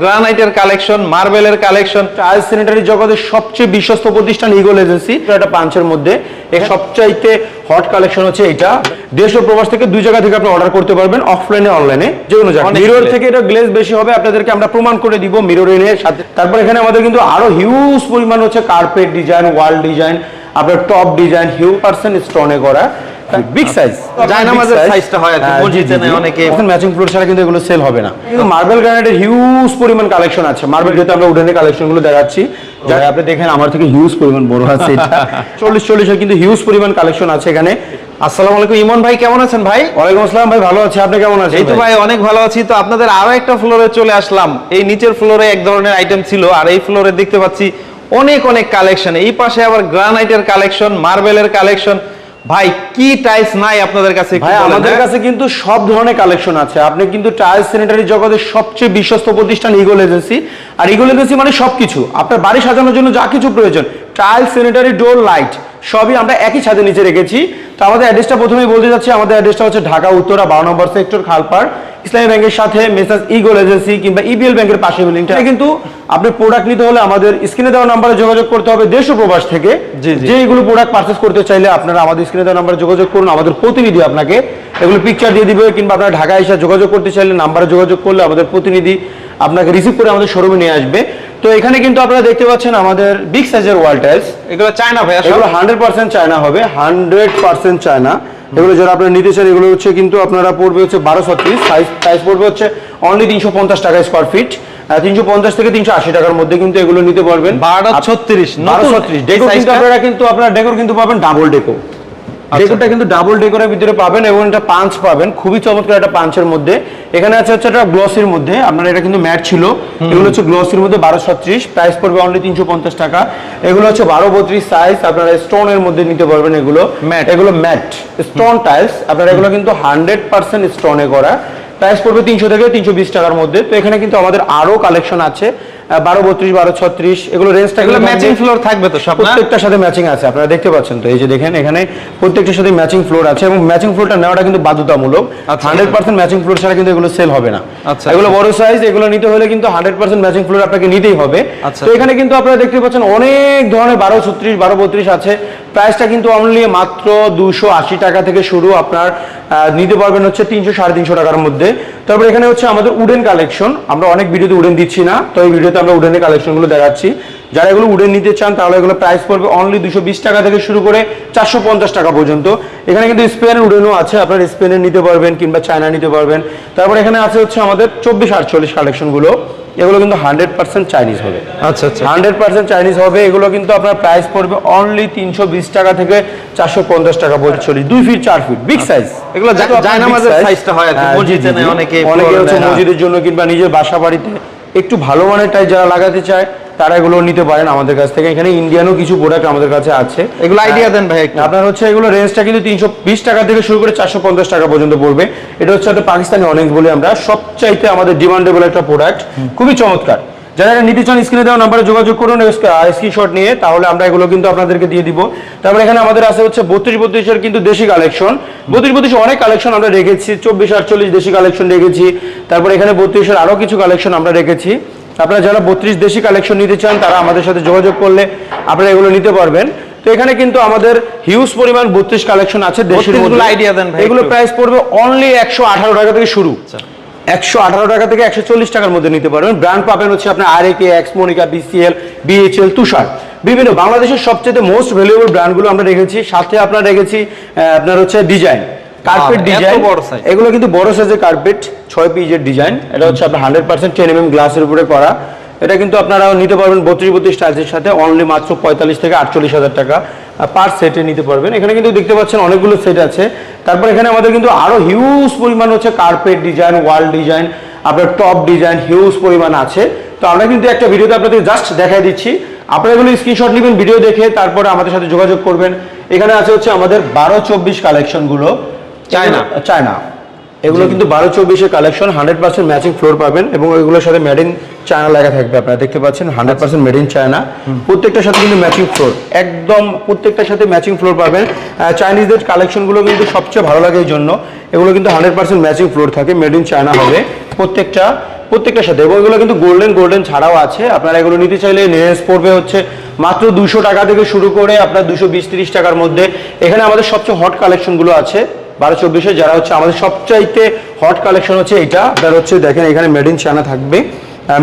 গ্রানাইটের collection মার্বেলের collection tiles sanitary জগতের সবচেয়ে বিশ্বস্ত প্রতিষ্ঠান ইগল এজেন্সি এটা পাঞ্চের মধ্যে। সবচাইতে হট কালেকশন হচ্ছে এটা। দেশ ও প্রবাস থেকে দুই জায়গা থেকে আপনি অর্ডার করতে পারবেন অফলাইনে অনলাইনে যে কোনো জায়গায়। মিরর থেকে এটা গ্লেজ বেশি হবে আপনাদেরকে আমরা প্রমাণ করে দিব মিরর এনে। সাথে তারপর এখানে আমাদের কিন্তু আরও হিউজ পরিমাণ হচ্ছে কার্পেট ডিজাইন ওয়াল ডিজাইন আপনার টপ ডিজাইন হিউ পার্সেন্ট স্টোনে করা। বিগ সাইজ জায়নামাজের size-টা হয় আর কি, মসজিদে নেয় অনেকে। ম্যাচিং ফ্লোর ছাড়া কিন্তু এগুলো সেল হবে না। কিন্তু মার্বেল গ্রানাইটের হিউজ পরিমাণ কালেকশন আছে। মার্বেল যেহেতু আমরা উডেনের কালেকশনগুলো দেখাচ্ছি যারা আপনি দেখেন আমার থেকে হিউজ পরিমাণ বড় আছে এটা। চল্লিশ চল্লিশের কিন্তু হিউজ পরিমাণ কালেকশন আছে এখানে। আসসালামু আলাইকুম। ইমন ভাই কেমন আছেন ভাই? ওয়ালাইকুম আসসালাম ভাই ভালো আছি। আপনি কেমন আছেন এই তো ভাই? অনেক ভালো আছি। তো আপনাদের আরও একটা ফ্লোরে চলে আসলাম। এই নিচের ফ্লোরে এক ধরনের আইটেম ছিল। আর এই ফ্লোরে দেখতে পাচ্ছি অনেক অনেক কালেকশন এই পাশে আবার গ্রানাইটের কালেকশন মার্বেলের কালেকশন ভাই কি টাইলস নাই আপনাদের কাছে ভাই আমাদের হ্যাঁ? কাছে কিন্তু সব ধরনের কালেকশন আছে। আপনি কিন্তু টাইলস স্যানিটারি জগতের সবচেয়ে বিশ্বস্ত প্রতিষ্ঠান ইগল এজেন্সি আর ইগল এজেন্সি মানে সবকিছু। আপনার বাড়ি সাজানোর জন্য যা কিছু প্রয়োজন টাইলস স্যানিটারি ডোর লাইট সবই আমরা একই ছাদের নিচে রেখেছি। তো আমাদের অ্যাড্রেসটা প্রথমেই বলতে যাচ্ছি আমাদের অ্যাড্রেসটা হচ্ছে ঢাকা উত্তরা বারো নম্বর সেক্টর খালপাড়। ইসলামী ব্যাংকের সাথে মেসাজ ইগোল এজেন্সি কিংবা ইবিএল ব্যাংকের পাশে বিল্ডিংটা কিন্তু আপনি প্রোডাক্ট নিতে হলে আমাদের স্ক্রিনে দেওয়া নাম্বারে যোগাযোগ করতে হবে দেশ ও প্রবাস থেকে। যে এগুলো প্রোডাক্ট পারচেস করতে চাইলে আপনারা আমাদের স্ক্রিনে দেওয়া নাম্বারে যোগাযোগ করুন। আমাদের প্রতিনিধি আপনাকে এগুলো পিকচার দিয়ে দিবে কিংবা আপনারা ঢাকা এসে যোগাযোগ করতে চাইলে নাম্বারে যোগাযোগ করলে আমাদের প্রতিনিধি আপনাকে রিসিভ করে আমাদের শোরুমে নিয়ে আসবে। তো এখানে কিন্তু আপনারা দেখতে পাচ্ছেন আমাদের বিগ সাইজের ওয়াল টাইলস এগুলো চায়না ভাই এগুলো হান্ড্রেড পার্সেন্ট চায়না হবে হান্ড্রেড পার্সেন্ট চায়না এগুলো যারা আপনারা নিতে চান এগুলো হচ্ছে কিন্তু আপনারা পড়বে হচ্ছে বারো ছত্রিশ সাইজ সাইজ পড়বে হচ্ছে অনলি তিনশো পঞ্চাশ টাকা স্কোয়ার ফিট তিনশো পঞ্চাশ থেকে তিনশো আশি টাকার মধ্যে কিন্তু এগুলো নিতে পারবেন। বারোটা ছত্রিশ বারো ছত্রিশ। ডেকোর কিন্তু আপনারা কিন্তু আপনারা ডেকোর কিন্তু পাবেন ডাবল ডেকো ডেকোরটা কিন্তু ডাবল ডেকোরের ভিতরে পাবেন এবং এটা পাঞ্চ পাবেন। খুবই চমৎকার একটা পাঞ্চের মধ্যে। এখানে আছে হচ্ছে একটা গ্লসির মধ্যে। আপনার এটা কিন্তু ম্যাট ছিল। এগুলো হচ্ছে গ্লসির মধ্যে বারো ছত্রিশ প্রাইস পড়বে অনলি তিনশো পঞ্চাশ টাকা। এগুলো হচ্ছে বারো বত্রিশ সাইজ আপনারা স্টোনের মধ্যে নিতে পারবেন এগুলো। Matte। এগুলো ম্যাট স্টোন টাইলস আপনারা এগুলো কিন্তু হান্ড্রেড পার্সেন্ট স্টোনে করা। প্রাইস পড়বে তিনশো থেকে তিনশো বিশ টাকার মধ্যে। তো এখানে কিন্তু আমাদের আরও কালেকশন আছে। বারো বত্রিশ বারো ছত্রিশ এগুলো রেঞ্জটা এগুলো ম্যাচিং ফ্লোর থাকবে তো সব প্রত্যেকটার সাথে ম্যাচিং আছে আপনারা দেখতে পাচ্ছেন তো এই যে দেখেন এখানে প্রত্যেকটার সাথে ম্যাচিং ফ্লোর আছে এবং ম্যাচিং ফ্লোরটা নেওয়াটা কিন্তু বাধ্যতামূলক। হান্ড্রেড পার্সেন্ট ম্যাচিং ফ্লোর ছাড়া কিন্তু এগুলো সেল হবে না আচ্ছা। এগুলো বড় সাইজ এগুলো নিতে হলে কিন্তু হান্ড্রেড পার্সেন্ট ম্যাচিং ফ্লোর আপনাকে নিতেই হবে আচ্ছা। তো এখানে কিন্তু আপনারা দেখতে পাচ্ছেন অনেক ধরনের বারো ছত্রিশ বারো বত্রিশ আছে প্রাইসটা কিন্তু অনলি মাত্র দুশো আশি টাকা থেকে শুরু আপনার নিতে পারবেন হচ্ছে তিনশো, সাড়ে তিনশো টাকার মধ্যে। তারপর এখানে হচ্ছে আমাদের উডেন কালেকশন। আমরা অনেক ভিডিওতে উডেন দিচ্ছি না, তো এই ভিডিওতে আমরা উডেনের কালেকশনগুলো দেখাচ্ছি। যারা এগুলো উডেন নিতে চান, তাহলে এগুলো প্রাইস পড়বে অনলি দুশো বিশ টাকা থেকে শুরু করে চারশো পঞ্চাশ টাকা পর্যন্ত। এখানে কিন্তু স্পেনের উডেনও আছে, আপনার স্পেনের নিতে পারবেন কিংবা চায়না নিতে পারবেন। তারপর এখানে আছে হচ্ছে আমাদের চব্বিশ আটচল্লিশ কালেকশনগুলো। এগুলো কিন্তু হান্ড্রেড পার্সেন্ট চাইনিজ হবে। আচ্ছা আচ্ছা। হান্ড্রেড পার্সেন্ট চাইনিজ হবে এগুলো কিন্তু আপনার প্রাইস পড়বে অনলি তিনশো বিশ টাকা থেকে চারশো পঞ্চাশ টাকা পর্যন্ত দুই ফিট চার ফিট বিগ সাইজ এগুলো হয় অনেকে, অনেকে হচ্ছে মসজিদের জন্য কিংবা নিজের বাসা বাড়িতে একটু ভালো মানের টাইপ যারা লাগাতে চায় তারা এগুলো নিতে পারেন আমাদের কাছ থেকে। এখানে ইন্ডিয়ানও কিছু প্রোডাক্ট আমাদের কাছে আছে। এগুলো আইডিয়া দেন ভাই আপনার হচ্ছে এগুলো রেঞ্জটা কিন্তু তিনশো বিশ টাকা থেকে শুরু করে চারশো পঞ্চাশ টাকা পর্যন্ত পড়বে। এটা হচ্ছে একটা পাকিস্তানি অনেক বলি আমরা। সবচাইতে আমাদের ডিমান্ডেবল একটা প্রোডাক্ট খুবই চমৎকার। যারা নিতে চান স্ক্রিনে দেওয়া নাম্বারে যোগাযোগ করুন স্ক্রিনশট নিয়ে তাহলে আমরা এগুলো কিন্তু আপনাদেরকে দিয়ে দিব। তারপরে এখানে আমাদের আছে হচ্ছে বত্রিশ বত্রিশের কিন্তু দেশি কালেকশন বত্রিশ বত্রিশ অনেক কালেকশন আমরা রেখেছি চব্বিশ আটচল্লিশ দেশি কালেকশন রেখেছি। তারপরে এখানে বত্রিশের আরও কিছু কালেকশন আমরা রেখেছি। আপনারা যারা বত্রিশ দেশি কালেকশন নিতে চান তারা আমাদের সাথে যোগাযোগ করলে আপনারা এগুলো নিতে পারবেন। তো এখানে কিন্তু আমাদের হিউজ পরিমাণ বত্রিশ কালেকশন আছে দেশের মধ্যে। দেন এগুলো প্রাইস পড়বে অনলি একশো আঠারো টাকা থেকে শুরু। আচ্ছা। একশো আঠারো টাকা থেকে একশো চল্লিশ টাকার মধ্যে নিতে পারবেন। ব্র্যান্ড পাবেন হচ্ছে আপনার আর একে এক্সমোনিকা বিসিএল বিএইচএল তুষার। বিভিন্ন বাংলাদেশের সবচেয়ে মোস্ট ভ্যালুয়েবল ব্র্যান্ডগুলো আমরা রেখেছি। সাথে আপনার রেখেছি আপনার হচ্ছে ডিজাইন কার্পেট ডিজাইন এগুলো কিন্তু বড় সাইজের কার্পেট ছয় পিজের ডিজাইন এটা হচ্ছে আপনার হান্ড্রেড পার্সেন্ট টেন এম গ্লাসের উপরে করা। এটা কিন্তু আপনারা নিতে পারবেন বত্রিশ বত্রিশ টাইলসের সাথে অনলি মাত্র পঁয়তাল্লিশ থেকে আটচল্লিশ হাজার টাকা পার সেটে নিতে পারবেন। এখানে কিন্তু দেখতে পাচ্ছেন অনেকগুলো সেট আছে। তারপর এখানে আমাদের কিন্তু আরও হিউজ পরিমাণ হচ্ছে কার্পেট ডিজাইন ওয়াল ডিজাইন আপনার টপ ডিজাইন হিউজ পরিমাণ আছে। তো আমরা কিন্তু একটা ভিডিওতে আপনাদের জাস্ট দেখাই দিচ্ছি। আপনারা এগুলো স্ক্রিনশট নেবেন ভিডিও দেখে তারপরে আমাদের সাথে যোগাযোগ করবেন। এখানে আছে হচ্ছে আমাদের বারো চব্বিশ কালেকশনগুলো চায়না। চায়না। এগুলো কিন্তু বারো চব্বিশের collection hundred percent matching floor পাবেন এবং এগুলোর সাথে মেড ইন চায়না লেখা থাকবে। আপনারা দেখতে পাচ্ছেন hundred percent made in China. প্রত্যেকটার সাথে কিন্তু ম্যাচিং ফ্লোর একদম প্রত্যেকটার সাথে ম্যাচিং ফ্লোর পাবেন। চাইনিজদের কালেকশনগুলো কিন্তু সবচেয়ে ভালো লাগে এই জন্য। এগুলো কিন্তু হান্ড্রেড পার্সেন্ট ম্যাচিং ফ্লোর থাকে মেড ইন চায়না হবে। প্রত্যেকটা প্রত্যেকটার সাথে এবং এগুলো কিন্তু গোল্ডেন গোল্ডেন ছাড়াও আছে। আপনারা এগুলো নিতে চাইলে নেস পড়বে হচ্ছে মাত্র দুশো টাকা থেকে শুরু করে আপনার দুশো বিশ তিরিশ টাকার মধ্যে। এখানে আমাদের সবচেয়ে হট কালেকশনগুলো আছে। বারো চব্বিশে যারা হচ্ছে আমাদের সবচাইতে হট কালেকশন হচ্ছে এটা। আপনার হচ্ছে দেখেন এখানে মেড ইন চায়না থাকবে।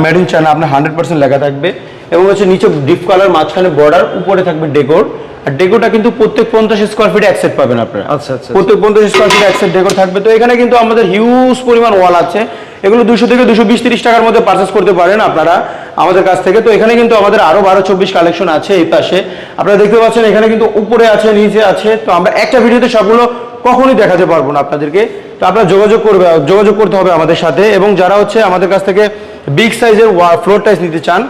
মেড ইন চায়না আপনার হান্ড্রেড পার্সেন্ট লেখা থাকবে। এবং হচ্ছে নিচে ডিপ কালার মাঝখানে বর্ডার উপরে থাকবে ডেকোর আর ডেকোরটা কিন্তু প্রত্যেক পঞ্চাশ স্কোয়ার ফিটে পাবেন আপনারা। আচ্ছা, আচ্ছা, প্রত্যেক পঞ্চাশ স্কোয়ার ফিট ডেকোর থাকবে। তো এখানে কিন্তু আমাদের হিউজ পরিমাণ ওয়াল আছে। এগুলো দুশো থেকে দুশো বিশ তিরিশ টাকার মধ্যে পারচেস করতে পারেন আপনারা আমাদের কাছ থেকে। তো এখানে কিন্তু আমাদের আরও বারো চব্বিশ কালেকশন আছে এই পাশে। আপনারা দেখতে পাচ্ছেন এখানে কিন্তু উপরে আছে নিচে আছে। তো আমরা একটা ভিডিওতে সবগুলো কখনোই দেখাতে পারব না আপনাদেরকে। তো আপনারা যোগাযোগ করবে, যোগাযোগ করতে হবে আমাদের সাথে এবং যারা হচ্ছে আমাদের কাছ থেকে বিগ সাইজের ফ্লোর টাইস নিতে চান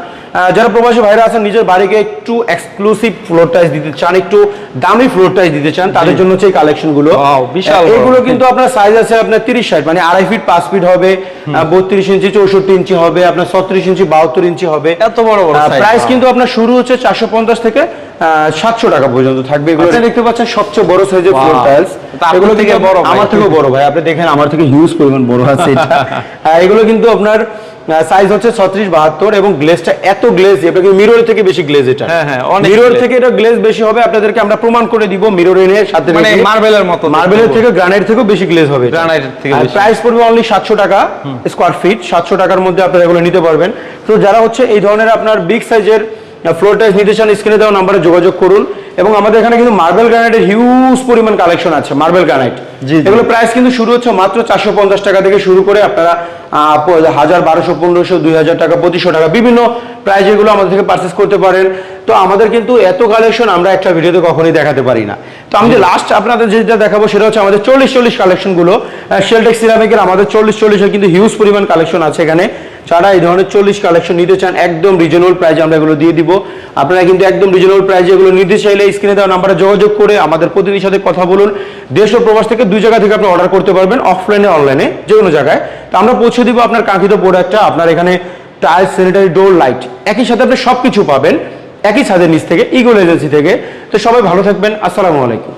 যারা প্রবাসী ভাইরা আছেন নিজের বাড়িকে একটু এক্সক্লুসিভ ফ্লোর টাইস দিতে চান একটু দামি ফ্লোর টাইস দিতে চান তাদের জন্য হচ্ছে এই কালেকশনগুলো Wow, বিশাল এগুলো কিন্তু আপনার সাইজ আছে আপনার তিরিশ ষাট মানে আড়াই ফিট পাঁচ ফিট হবে বত্রিশ ইঞ্চি চৌষট্টি ইঞ্চি হবে আপনার ছত্রিশ ইঞ্চি বাহাত্তর ইঞ্চি হবে। এত বড় বড় প্রাইস কিন্তু আপনার শুরু হচ্ছে চারশো পঞ্চাশ থেকে সাতশো টাকা পর্যন্ত থাকবে। এগুলো আচ্ছা। দেখতে পাচ্ছেন সবচেয়ে বড় সাইজের ফ্লোর টাইলস এগুলো থেকে বড়। আমার থেকেও বড় ভাই আপনি দেখেন আমার থেকে হিউজ পরিমাণ বড় আছে এগুলো কিন্তু আপনার সাইজ হচ্ছে ছত্রিশ বাহাত্তর এবং গ্লেজটা এত গ্লেজ এটা কিন্তু মিরর থেকে বেশি গ্লেজ এটা। হ্যাঁ, হ্যাঁ, মিরর থেকে এটা গ্লেজ বেশি হবে আপনাদেরকে আমরা প্রমাণ করে দিব মিরর এনে সাথে মানে মার্বেলের মতো মার্বেলের থেকে গ্রানাইট থেকেও বেশি গ্লেজ হবে এটা। গ্রানাইটের থেকে প্রাইস পড়বে অনলি সাতশো টাকা স্কোয়ার ফিট সাতশো টাকার মধ্যে আপনারা এগুলো নিতে পারবেন। তো যারা হচ্ছে এই ধরনের আপনার বিগ সাইজের ফ্লোর টাইস নিতে চান স্ক্রিনে দেওয়া নাম্বারে যোগাযোগ করুন। এবং আমাদের এখানে কিন্তু মার্বেল গ্রানাইটের হিউজ পরিমাণ কালেকশন আছে মার্বেল গ্রানাইট। এগুলো প্রাইস কিন্তু শুরু হচ্ছে মাত্র চারশো পঞ্চাশ টাকা থেকে শুরু করে আপনারা আহ, হাজার বারোশো পনেরোশো দুই হাজার টাকা পঁচিশশো টাকা বিভিন্ন প্রাইস এগুলো আমাদের থেকে পারচেস করতে পারেন তো আমাদের কিন্তু এত কালেকশন আমরা একটা ভিডিওতে কখনোই দেখাতে পারি না। তো আমি যে লাস্ট আপনাদের যেটা দেখাবো সেটা হচ্ছে আমাদের চল্লিশ চল্লিশ কালেকশনগুলো শেলটেক সিরামিকের আমাদের চল্লিশ চল্লিশের কিন্তু হিউজ পরিমাণ কালেকশন আছে এখানে। যারা এই ধরনের চল্লিশ কালেকশন নিতে চান একদম রিজনেবল প্রাইজে আমরা এগুলো দিয়ে দিব। আপনারা কিন্তু একদম রিজনেবল প্রাইজে এগুলো নিতে চাইলে স্ক্রিনে দেওয়া নাম্বারে যোগাযোগ করে আমাদের প্রতিনিধির সাথে কথা বলুন। দেশ ও প্রবাস থেকে দুই জায়গা থেকে আপনি অর্ডার করতে পারবেন অফলাইনে অনলাইনে যে কোনো জায়গায়। তো আমরা পৌঁছে দিব আপনার কাঙ্ক্ষিত প্রোডাক্টটা আপনার এখানে টাইলস স্যানিটারি ডোর লাইট একই সাথে আপনি সব কিছু পাবেন। একই ছাদের নিচ থেকে ইগল এজেন্সি থেকে। তো সবাই ভালো থাকবেন। আসসালামু আলাইকুম।